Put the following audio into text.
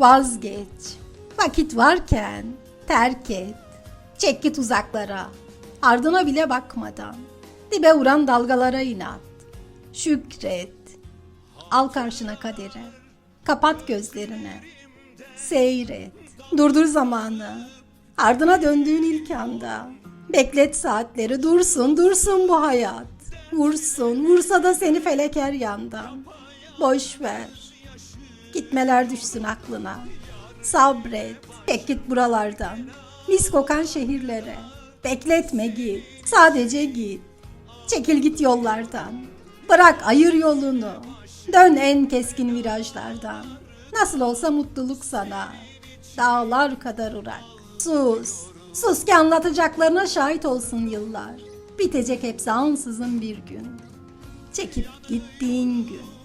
Vazgeç. Vakit varken terk et. Çek git uzaklara. Ardına bile bakmadan. Dibe vuran dalgalara inat. Şükret. Al karşına kaderi. Kapat gözlerini. Seyret. Durdur zamanı. Ardına döndüğün ilk anda. Beklet saatleri. Dursun, dursun bu hayat. Vursun, vursa da seni felek her yandan. Boş ver. Gitmeler düşsün aklına. Sabret. Tek git buralardan. Mis kokan şehirlere. Bekletme git. Sadece git. Çekil git yollardan. Bırak ayır yolunu. Dön en keskin virajlardan. Nasıl olsa mutluluk sana. Dağlar kadar urak. Sus. Sus ki anlatacaklarına şahit olsun yıllar. Bitecek hepsi ansızın bir gün. Çekip gittiğin gün.